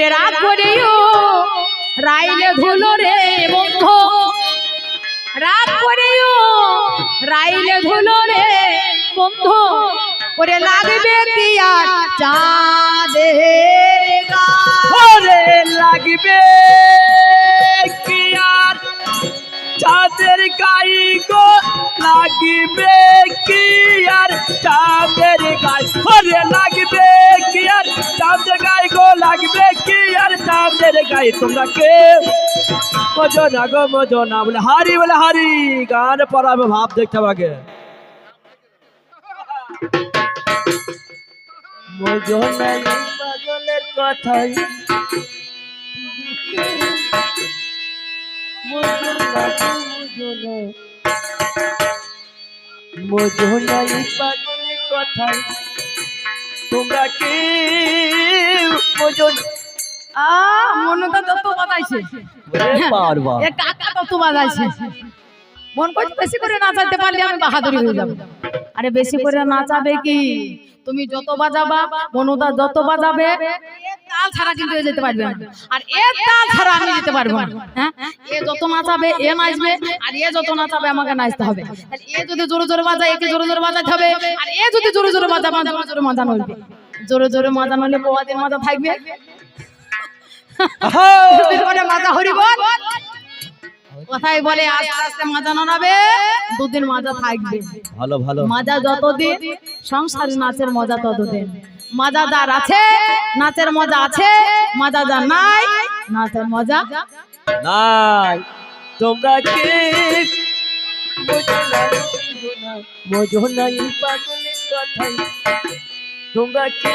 ওরে রাগ করেও। রাইলে ধুলো রে বন্ধু। রাগ করেও। রাইলে ধুলো রে বন্ধু। ওরে লাগবে আর চাঁদের গায়ে। ওরে লাগবে কি আর চাঁদের গাই গো? লাগবে কি আর চাঁদের গাই ওরে চাঁদের গাই তোমরা কে? মজো না গো মজো না বলে হারি বলে হারি, গান পড়াবে ভাব দেখতে পাকে মজো পাগলের কথাই। মজনাই পাগলের কথাই। তোমরা কি? মজন আ মনটা তত বাজাইছে পারবা এ কাকা তত বাজাইছে মন করছে বেশি করে নাচাতে পারলে আমি বাহাদুরি হয়ে যাব। আরে বেশি করে নাচাবে কি? তুমি যত বাজাবা মনুদা যত বাজাবে তাল ছাড়া কিন্তু এ যেতে পারবে আর এ তাল ছাড়া আমি যেতে পারব না। হ্যাঁ? এ যত নাচাবে এ নাচবে আর এ যত নাচাবে আমাকে নাচতে হবে। তাহলে এ যদি জোরে জোরে বাজায় একে জোরে জোরে বাজাতে হবে। আর এ যদি জোরে জোরে বাজাবে জোরে জোরে মাজা নইবে জোরে জোরে মাজা নইলে বৌদির মাজা থাকবে। করে মাজা কথাই বলে আস্তে আস্তে মাজা নাড়াবে দুদিন মাজা থাকবে। ভালো ভালো। মাজা যতদিন সংসারে নাচের মজা ততদিন। মাজাদার আছে নাচের মজা আছে মাজাদার নাই নাচের মজা নাই। তোমরা কি মজনাই পাগলের কথাই। তোমরা কি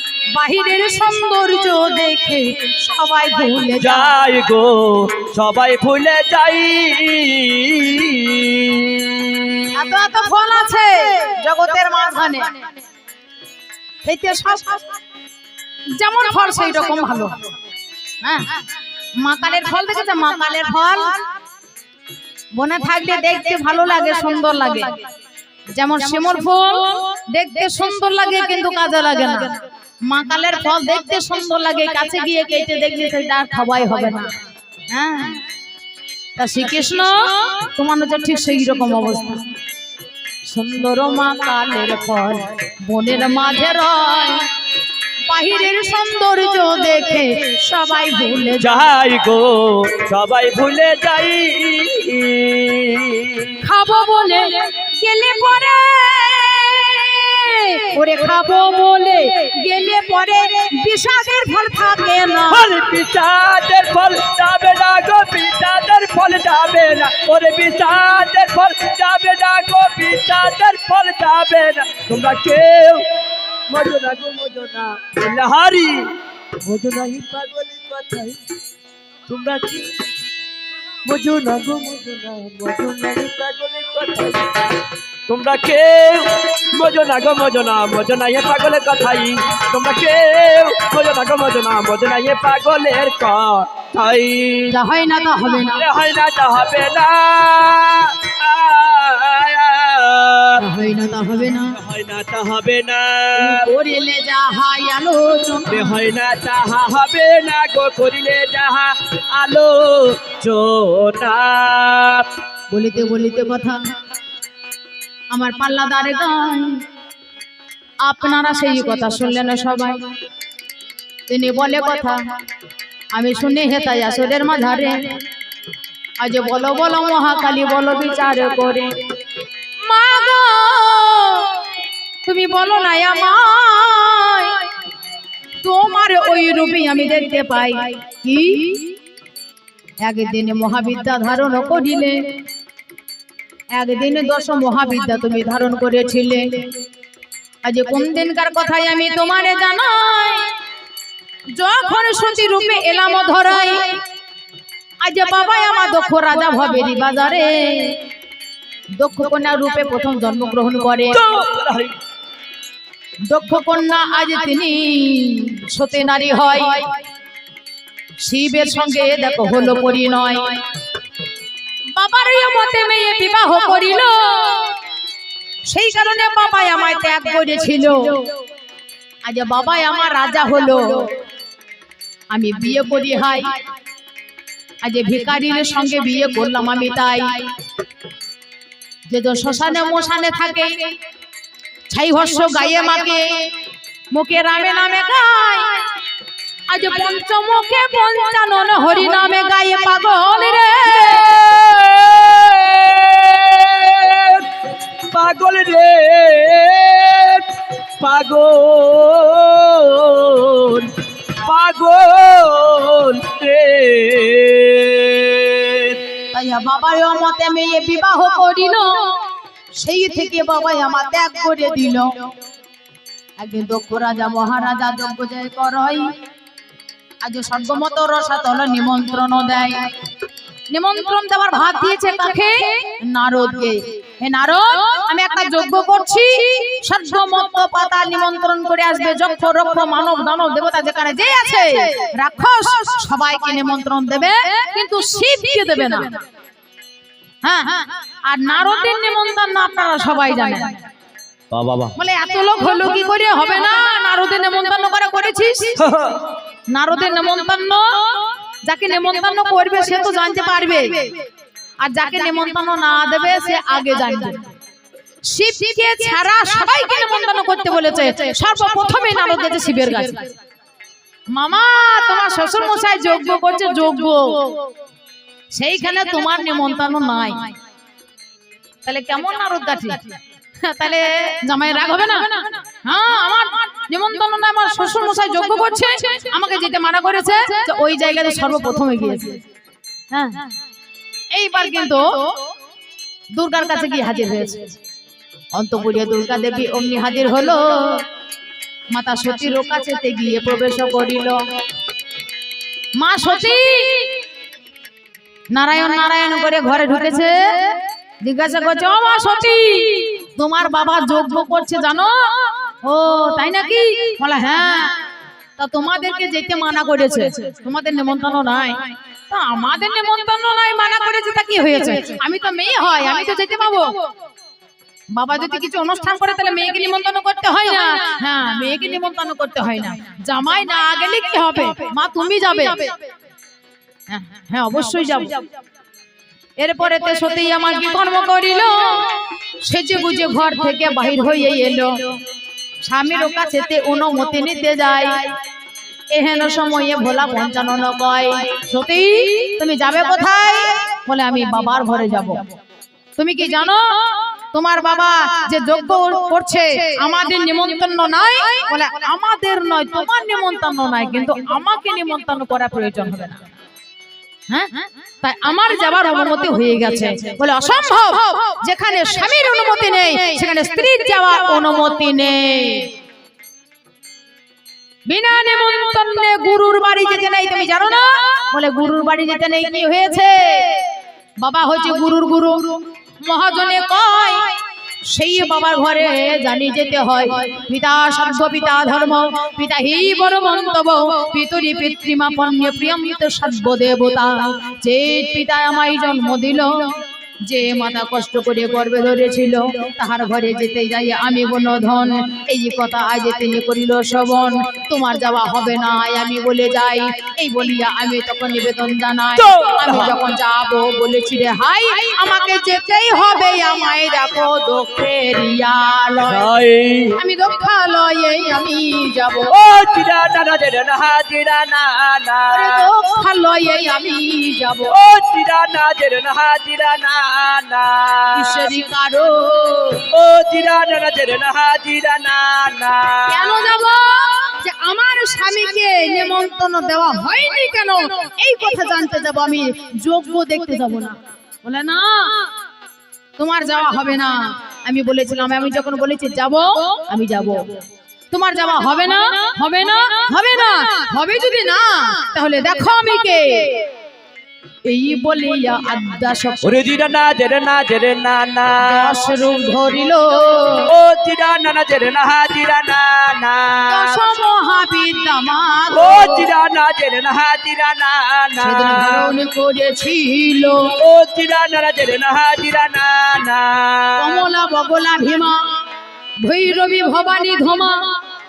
বাহিরের সৌন্দর্য দেখে সবাই ভুলে যায়। যাই গো সবাই ভুলে যাই। এত এত ফল আছে জগতের মাঝখানে। যেমন ফল সেই রকম ভালো। হ্যাঁ? মাকালের ফল দেখেছে? মাকালের ফল। বনে থাকলে দেখতে ভালো লাগে সুন্দর লাগে। যেমন শিমর ফুল দেখতে সুন্দর লাগে কিন্তু কাজে লাগে না। মাকালের ফল দেখতে সুন্দর লাগে কাছে গিয়ে কেটে দেখলে সেটা আর খাওয়াই হবে না। হ্যাঁ। তা শ্রীকৃষ্ণ তোমার হচ্ছে ঠিক সেই রকম অবস্থা। সুন্দর মা কালের ফল বনের মাঝে রয় বাহিরের সৌন্দর্য দেখে সবাই ভুলে যায়। যাই গো সবাই ভুলে যাই। খাব বলে গেলে পরে ওরে খাব বলে গেলে পরে বিষাদের ফল থাকে না। পিতাদের ফল যাবে না গো পিতাদের ফল যাবে না। ওরে পিতাদের ফল যাবে না গো পিতাদের ফল যাবে না। তোমরা কেউ মজনা গো মজনা লাহারি মজনা ই পাগলের কথাই। তোমরা কি মজনা গো ই পাগলের কথাই তোমরা কেউ মজনা গো মজনা মজনা এ পাগলের কথাই। তোমরা কেউ মজনা গো মজনা মজনা এ পাগলের কথাই। যা হয় না তা হবে না। এ হয় না তা হবে না। হয় না তা হবে না। হয় না তা হবে না। করিলে যা হয় আলোচনা হয় না তাহা হবে না গো করিলে যাহা আলো চোনা বলিতে বলিতে কথা আমার পাল্লা দাঁড়ে গান। আপনারা সেই কথা শুনলেন সবাই? তিনি বলে কথা, আমি শুনে হেতাই আসরের মাঝারে। আজ বলো বলো মহাকালী, বলো বিচার করে। তুমি বলো না আমায়, তোমার ওই রূপে আমি দেখতে পাই। কি? একদিন মহাবিদ্যা ধারণ করিলে একদিন দশ মহাবিদ্যা তুমি ধারণ করেছিলে। আজ কোন দিনকার কথাই আমি তোমারে জানাই। যখন সতী রূপে এলাম ধরাই, আজ বাবা আমার দক্ষ রাজা ভবেরি বাজারে। দক্ষ কন্যা রূপে প্রথম জন্মগ্রহণ করে। দক্ষ কন্যা আজ তিনি সতে নারী হয়। শিবের সঙ্গে দেখো হলো পরিণয়। মতে মেয়ে বিবাহ করিল। সেই কারণে বাবাই আমায় ত্যাগ করেছিল। আজ বাবাই আমার রাজা হলো। আমি বিয়ে করি, হাই। আজ সঙ্গে বিয়ে করলাম আমি তাই। যে তো শ্মশানে মশানে থাকে, ছাই হর্ষ গায়ে মাকে মুখে রামে নামে গায়। আজ পঞ্চমুখে পঞ্চানন হরি নামে গায়ে পাগল রে। পাগল রে, পাগল পাগল রে। তাই বাবার মতে মেয়ে বিবাহ করিল, সেই থেকে বাবাই আমার ত্যাগ করে দিল। একদিন দক্ষ রাজা, মহারাজা যজ্ঞ জয় করই। আজ সর্বমত রসাতল নিমন্ত্রণ দেয়। নিমন্ত্রণ দেওয়ার ভাত দিয়েছে কাকে? নারদকে। হে নারদ আমি একটা যজ্ঞ করছি। সর্বমত পাতা নিমন্ত্রণ করে আসবে যক্ষ রক্ষ মানব দানব দেবতা যেখানে যে আছে। রাক্ষস সবাইকে নিমন্ত্রণ দেবে কিন্তু শিবকে দেবে না। হ্যাঁ আর নারদের নিমন্ত্রণ আপনারা সবাই জানেন। বাবা বলে এত লোক হলো কি করে? হবে না। নারদের নেমন্তন্ন করে করেছিস? নারদের নেমন্তন্ন যাকে নেমন্তন্ন করবে সে তো জানতে পারবে। আর যাকে নেমন্তন্ন না দেবে সে আগে জানবে। শিবকে ছাড়া সবাইকে নেমন্তন্ন করতে বলেছে। সর্বপ্রথমে নারদ গেছে শিবের কাছে। মামা তোমার শ্বশুর মশাই যজ্ঞ করছে যজ্ঞ সেইখানে তোমার নেমন্তন্ন নাই। তাহলে কেমন নারদ গাছি তাহলে জামাই রাগ হবে না? হ্যাঁ আমার নিমন্ত্রণ না আমার শ্বশুর মশাই যোগ্য করছে। আমাকে যেতে মানা করেছে ওই জায়গাতে সর্বপ্রথমে গিয়েছে। হ্যাঁ। এইবার কিন্তু দুর্গার কাছে গিয়ে হাজির হয়েছে। অন্তপুরিয়া দুর্গা দেবী অমনি হাজির হলো। মাতা সতীর কাছেতে গিয়ে প্রবেশ করিল। মা সতী! নারায়ণ নারায়ণ করে ঘরে ঢুকেছে। জিজ্ঞাসা করছে ও মা সতী! তোমার বাবা যজ্ঞ করছে জানো? ও তাই নাকি? বলা হ্যাঁ। তা তোমাদেরকে যেতে মানা করেছে। তোমাদের নেমন্তন্ন নাই। আমাদের নেমন্তন্ন নাই মানা করেছে তা কি হয়েছে? আমি তো মেয়ে হয় আমি তো যেতে পাবো। বাবা যদি কিছু অনুষ্ঠান করে তাহলে মেয়েকে নিমন্ত্রণ করতে হয় না। হ্যাঁ মেয়েকে নিমন্ত্রণ করতে হয় না। জামাই না গেলে কি হবে? মা তুমি যাবে। হ্যাঁ, হ্যাঁ অবশ্যই যাব। এরপরে তে সত্যি আমার কি কর্ম করিল? সেজে গুজে ঘর থেকে বাহির হয়ে এলো। স্বামীর কাছেতে অনুমতি নিতে যায়। এহেন সময়ে ভোলা পঞ্চানন কয় সতী, তুমি যাবে কোথায়? বলে আমি বাবার ঘরে যাব। তুমি কি জানো? তোমার বাবা যে যজ্ঞ করছে, আমাদের নিমন্ত্রণ নাই। বলে, আমাদের নয়, তোমার নিমন্ত্রণ নাই, কিন্তু আমাকে নিমন্ত্রণ করা প্রয়োজন হবে না। হ্যাঁ? তাই আমার যাবার অনুমতি হয়ে গেছে। বলে, অসম্ভব! যেখানে স্বামীর অনুমতি নেই, সেখানে স্ত্রীর যাওয়ার অনুমতি নেই। বিনা নিমন্ত্রণে গুরুর বাড়ি যেতে নেই, তুমি জানো না? বলে, গুরুর বাড়ি যেতে নেই, কি হয়েছে? বাবা হচ্ছে গুরুর গুরু। মহাজনে কয়, সেই বাবার ঘরে জানি যেতে হয়। পিতা সর্ব পিতা ধর্ম, পিতা হি বড় মন্তব্য। পিতরি পিতৃমা, পণ্য প্রিয়মিত সর্ব দেবতা। যে পিতা আমায় জন্ম দিল যে মাতা কষ্ট করে গর্বে ধরেছিল তাহার ঘরে যেতে যাই আমি কোন ধন এই কথা আজ তিনি করিল শ্রবণ তোমার যাওয়া হবে না আমি বলে যাই। এই বলিয়া আমি তখন নিবেদন জানাই আমি যখন যাব বলেছি রে হাই আমাকে যেতেই হবে আমায় দেখো দক্ষেরিয়ালয় আমি দক্ষালয়ে আমি যাব। ও চিরা না রে না চিরা না না দক্ষালয়ে আমি যাব। ও চিরা না চিরা না না ঈশ্বরী কারও। ও চিরা না রে না চিরা না না কেন যাব? যে আমার স্বামীকে নেমন্তন্ন দেওয়া হয়নি কেন? এই কথা জানতে যাব আমি যোগ্য দেখতে যাব না। বলে না তোমার যাওয়া হবে না। আমি বলেছিলাম আমি যখন বলেছি যাব আমি যাব। তোমার যাওয়া হবে না? হবে না? হবে না? হবে যদি না তাহলে দেখো আমি কে। এই বলিয়া আদ্যা জিরা না জেরে না জেরে না না। ধরিল। ও জিরা না না জেরে না জিরা না না। দশ মহাবিদ্যা মা ও জিরা না জেরে না জিরা না না। ধারণ করেছিল। ও জিরা না না জেরে না জিরা না না। কমলা বগলা ভীমা ভৈরবী ভবানী ধমা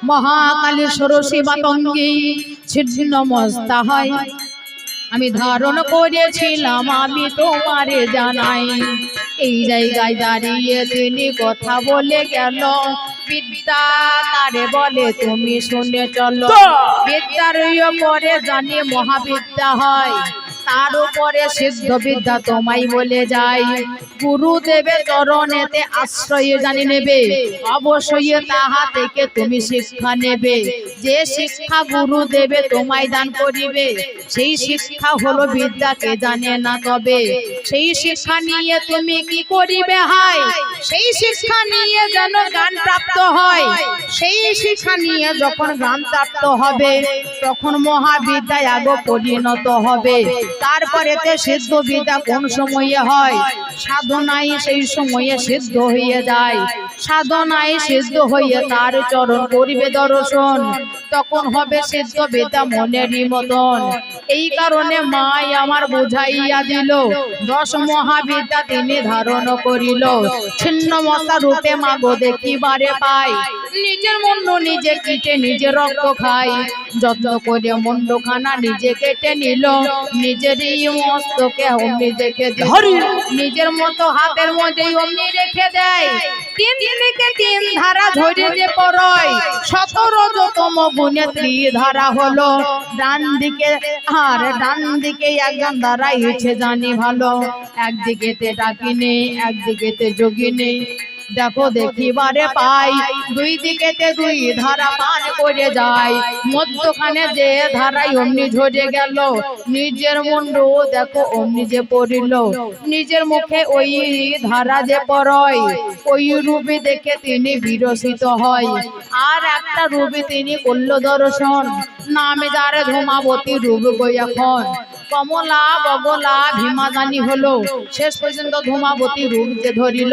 মহাকালী সরসী বাতঙ্গী ছিন্ন মস্তা হয় আমি ধারণ করেছিলাম আমি তোমারে জানাই। এই জায়গায় দাঁড়িয়ে তিনি কথা বলে গেল। বিদ্যা তারে বলে তুমি শুনে চলো। বিদ্যার পরে জানি মহাবিদ্যা হয়। তার উপরে সিদ্ধ বিদ্যা তোমায় বলে যাই। গুরুদেবের চরণেতে আশ্রয় জানি নেবে। অবশ্যই তাহা থেকে তুমি শিক্ষা নেবে। যে শিক্ষা গুরুদেবে তোমায় দান করিবে, সেই শিক্ষা হলো বিদ্যাকে জানে না তবে। সেই শিক্ষা নিয়ে তুমি কি করিবে হয়? সেই শিক্ষা নিয়ে যেন জ্ঞান প্রাপ্ত হয়। সেই শিক্ষা নিয়ে যখন জ্ঞান প্রাপ্ত হবে, তখন মহাবিদ্যায় আগ পরিণত হবে। তারপরে তে সিদ্ধ বিদ্যা কোন সময়ে হয়? সাধনায় সেই সময়ে সিদ্ধ হয়ে যায়। সাধনায় সিদ্ধ হয়ে তার চরণ করিবে দর্শন। তখন হবে সিদ্ধ বিদ্যা মনেরই মতন। এই কারণে মাই আমার বুঝাইয়া দিল দশ মহাবিদ্যা তিনি ধারণ করিল। ছিন্ন মশা রূপে মাগো দেখিবারে পাই। নিজের মন্ড নিজে কেটে নিজে রক্ত খাই। যত্ন করে মন্ডখানা নিজে কেটে নিল। নিজেরই মস্তকে অমনি দেখে দিল নিজের মতো হাতের মধ্যে অমনি রেখে দেয়। তিন দিকে তিন ধারা ধরে যে পড়য়। সতেরো যতম গুণে ধারা হলো। ডান দিকে আর ডান দিকে একজন দাঁড়াইছে জানি ভালো। একদিকেতে ডাকিনি একদিকেতে যোগিনী। দেখো দেখিবারে পাই দুই দিকেতে দুই ধারা পান করে যায় মধ্যখানে যে ধারাই অমনি ঝরে গেল নিজের মুন্ড দেখো অমনি যে পড়িল। নিজের মুখে ওই ধারা যে পড়য় ওই রূপে দেখে তিনি বিরসিত হয়। আর একটা রূপে তিনি করল দর্শন নামে যার ধূমাবতী রূপ গই এখন। কমলা বগলা ভীমাদানি হলো। শেষ পর্যন্ত ধূমাবতী রূপ যে ধরিল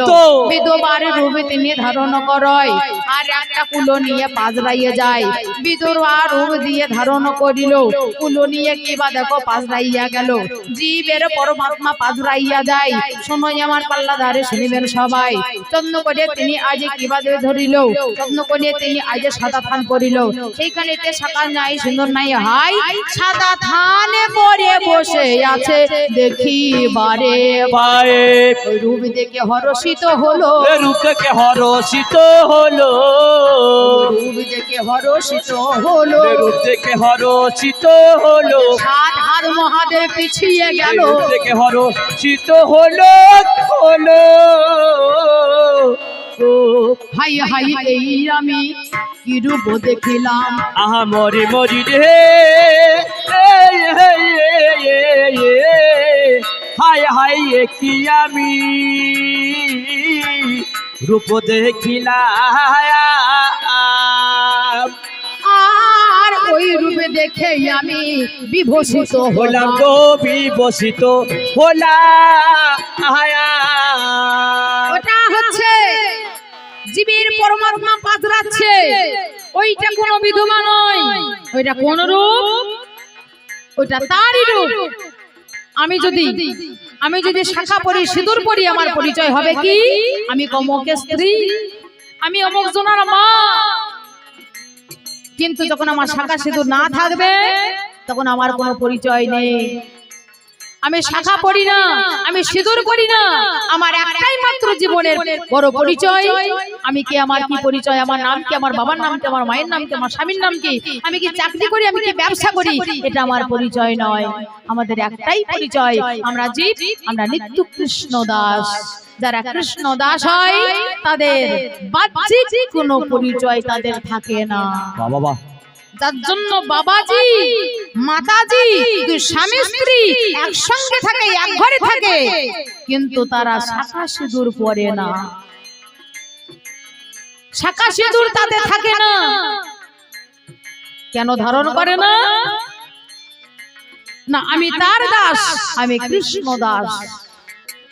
বিধবার রূপে তিনি ধারণ করয়। আর একটা কুলো নিয়ে পাজরাইয়ে যায়। বিধবা রূপ দিয়ে ধারণ করিল। কুলো নিয়ে কিবা দেখো পাজরাইয়া গেল। জীবের পরমাত্মা পাজরাইয়া যায়। শোনোই আমার পাল্লা ধারে শুনিবেন সবাই। যত্ন করে তিনি আজ কিবা দিয়ে ধরিল। যত্ন করে তিনি আজ সাদা থান করিল সেইখানেতে সাদা নাই সুন্দর নাই হাই। সাদা থানে পরে বসে আছে দেখি বারে বারে রূপ দেখে হরষিত হলো। রূপকে হরষিত হলো। রূপ দেখে হরষিত হলো। রূপ থেকে হরষিত হলো। সাত হাত মহাদেব পিছিয়ে গেল। রূপ থেকে হরষিত হলো হলো। ও হাই হাই এই আমি কি রূপ দেখিলাম? আহা মরি মরি রে। হায় হায় কি আমি? রূপ দেখিলাম। আর ওই রূপে দেখে আমি বিভূষিত হলাম গো বিবসিত হলাম। ওটা হচ্ছে জীবের পরমাত্মা পাতরাচ্ছে ওইটা কোনো বিধবা নয়। ওইটা কোন রূপ ওইটা তারই রূপ। আমি যদি আমি যদি শাখা পরি সিঁদুর পরি আমার পরিচয় হবে কি? আমি কমকের স্ত্রী। আমি অমুক জনার মা। কিন্তু যখন আমার শাখা সিঁদুর না থাকবে তখন আমার কোনো পরিচয় নেই। আমি শাখা পড়ি না আমি সিঁদুর করি না আমার একটাই মাত্র জীবনের বড় পরিচয়। আমি কি, আমার কি পরিচয়? আমার নাম কি? আমার বাবার নাম কি? আমার মায়ের নাম কি? আমার স্বামীর নাম কি? আমি কি চাকরি করি? আমি কি ব্যবসা করি? এটা আমার পরিচয় নয়। আমাদের একটাই পরিচয়। আমরা জীব, আমরা নিত্য কৃষ্ণ দাস। যারা কৃষ্ণ দাস হয়, তাদের বাহ্যিক কোনো পরিচয় তাদের থাকে না। বাবা যার জন্য বাবাজি, মাতাজি, স্বামী, স্ত্রী একসঙ্গে থাকে, এক ঘরে থাকে, কিন্তু তারা শাখা সিঁদুর পরে না। শাখা সিঁদুর তাদের থাকে না। কেন ধারণ করে না? না, আমি তার দাস, আমি কৃষ্ণ দাস।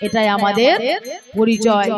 এটাই আমাদের পরিচয়।